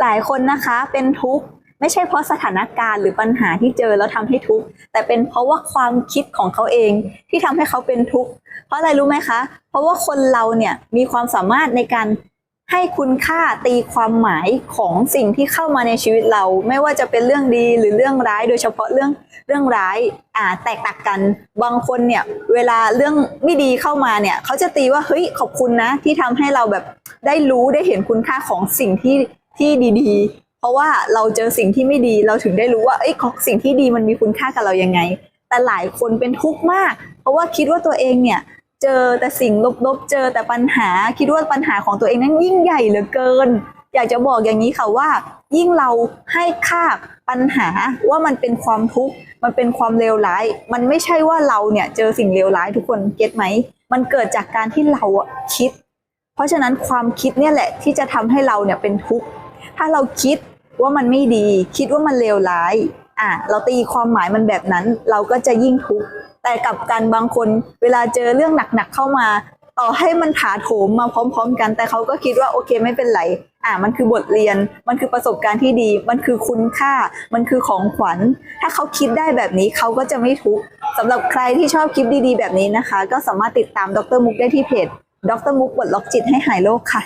หลายคนนะคะเป็นทุกข์ไม่ใช่เพราะสถานการณ์หรือปัญหาที่เจอแล้วทำให้ทุกข์แต่เป็นเพราะว่าความคิดของเขาเองที่ทำให้เขาเป็นทุกข์เพราะอะไรรู้ไหมคะ เพราะว่าคนเราเนี่ยมีความสามารถในการให้คุณค่าตีความหมายของสิ่งที่เข้ามาในชีวิตเรา ไม่ว่าจะเป็นเรื่องดีหรือเรื่องร้าย โดยเฉพาะเรื่องเรื่องร้ายอ่าแตกต่างกัน บางคนเนี่ยเวลาเรื่องไม่ดีเข้ามาเนี่ยเขาจะตีว่าเฮ้ยขอบคุณนะที่ทำให้เราแบบได้รู้ได้เห็นคุณค่าของสิ่งที่ ที่ดีๆ เพราะว่าเราเจอสิ่งที่ไม่ดีเราถึงได้รู้ว่าเอ้ยของสิ่งที่ดีมันมีคุณค่ากับเรายังไง แต่หลายคนเป็นทุกข์มาก เพราะว่าคิดว่าตัวเองเนี่ยเจอแต่สิ่งลบๆ เจอแต่ปัญหาคิดว่าปัญหาของตัวเองนั้นยิ่งใหญ่เหลือเกิน อยากจะบอกอย่างนี้ค่ะว่า ยิ่งเราให้ค่าปัญหาว่ามันเป็นความทุกข์มันเป็นความเลวร้าย มันไม่ใช่ว่าเราเนี่ยเจอสิ่งเลวร้ายทุกคนเก็ตไหมมันเกิดจากการที่เราอะคิด เพราะฉะนั้นความคิดเนี่ยแหละที่จะทำให้เราเนี่ยเป็นทุกข์ ถ้าเราคิดว่ามันไม่ดี คิดว่ามันเลวร้าย อะเราตีความหมายมันแบบนั้น เราก็จะยิ่งทุกข์แต่กับกันบางคนเวลาเจอเรื่องหนักๆเข้ามา ต่อให้มันถาโถมมาพร้อม ๆ กัน แต่เขาก็คิดว่าโอเคไม่เป็นไรอะมันคือบทเรียน มันคือประสบการณ์ที่ดี มันคือคุณค่า มันคือของขวัญ ถ้าเขาคิดได้แบบนี้เขาก็จะไม่ทุกข์สำหรับใครที่ชอบคลิปดีๆ แบบนี้นะคะ ก็สามารถติดตามดรมุกได้ที่เพจดรมุกบทล็อกจิตให้หายโรคค่ะ